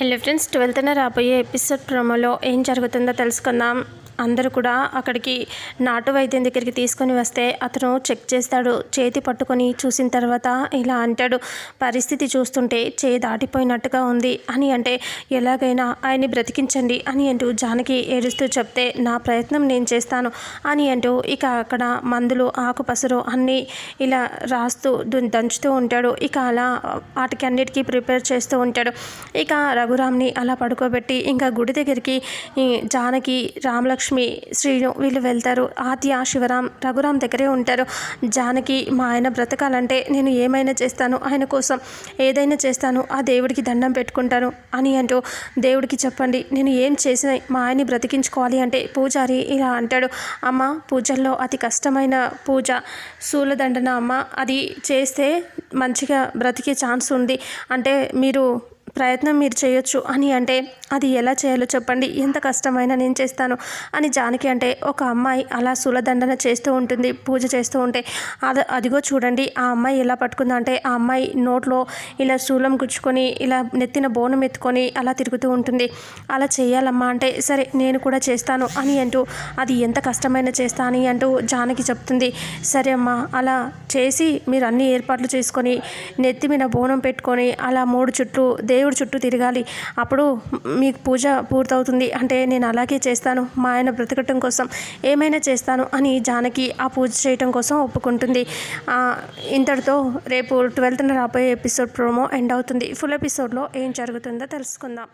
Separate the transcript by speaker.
Speaker 1: Hello friends ట్వెల్త్న రాబోయే episode ప్రోమోలో ఏం జరుగుతుందో తెలుసుకుందాం. అందరూ కూడా అక్కడికి నాటు వైద్యం దగ్గరికి తీసుకొని వస్తే అతను చెక్ చేస్తాడు చేతి పట్టుకొని చూసిన తర్వాత ఇలా అంటాడు పరిస్థితి చూస్తుంటే చే దాటిపోయినట్టుగా ఉంది అని అంటే ఎలాగైనా ఆయన్ని బ్రతికించండి అని అంటూ జానకి ఏడుస్తూ చెప్తే నా ప్రయత్నం నేను చేస్తాను అని అంటూ ఇక అక్కడ మందులు ఆకుపసరు అన్నీ ఇలా రాస్తూ దంచుతూ ఉంటాడు. ఇక అలా వాటికి అన్నిటికీ ప్రిపేర్ చేస్తూ ఉంటాడు. ఇక రఘురామ్ని అలా పడుకోబెట్టి ఇంకా గుడి దగ్గరికి జానకి రామలక్ష్మి లక్ష్మి శ్రీను వీళ్ళు వెళ్తారు. ఆద్య శివరాం రఘురాం దగ్గరే ఉంటారు. జానకి మా ఆయన బ్రతకాలంటే నేను ఏమైనా చేస్తాను? ఆయన కోసం ఏదైనా చేస్తాను. ఆ దేవుడికి దండం పెట్టుకుంటాను అని అంటూ దేవుడికి చెప్పండి. నేను ఏం చేసిన మా ఆయన్ని బ్రతికించుకోవాలి అంటే పూజారి ఇలా అంటాడు. అమ్మ పూజల్లో అతి కష్టమైన పూజ శూలదండన అమ్మ. అది చేస్తే మంచిగా బ్రతికే ఛాన్స్ ఉంది. అంటే మీరు ప్రయత్నం మీరు చేయొచ్చు అని అంటే అది ఎలా చేయాలో చెప్పండి. ఎంత కష్టమైనా నేను చేస్తాను అని జానకి అంటే ఒక అమ్మాయి అలా సులదండన చేస్తూ ఉంటుంది పూజ చేస్తూ ఉంటే అది అదిగో చూడండి ఆ అమ్మాయి ఎలా పట్టుకుందా అంటే ఆ అమ్మాయి నోట్లో ఇలా శూలం గుచ్చుకొని ఇలా నెత్తిన బోనం ఎత్తుకొని అలా తిరుగుతూ ఉంటుంది. అలా చేయాలమ్మా అంటే సరే నేను కూడా చేస్తాను అని అంటూ అది ఎంత కష్టమైన చేస్తా అని అంటూ జానకి చెప్తుంది. సరే అమ్మా అలా చేసి మీరు అన్ని ఏర్పాట్లు చేసుకొని నెత్తి మీద బోనం పెట్టుకొని అలా మూడు చుట్టూ దే దేవుడి చుట్టూ తిరగాలి. అప్పుడు మీకు పూజ పూర్తవుతుంది. అంటే నేను అలాగే చేస్తాను. మా ఆయన బ్రతకటం కోసం ఏమైనా చేస్తాను అని జానకి ఆ పూజ చేయటం కోసం ఒప్పుకుంటుంది. ఇంతటితో రేపు ట్వెల్త్న రాబోయే ఎపిసోడ్ ప్రోమో ఎండ్ అవుతుంది. ఫుల్ ఎపిసోడ్లో ఏం జరుగుతుందో తెలుసుకుందాం.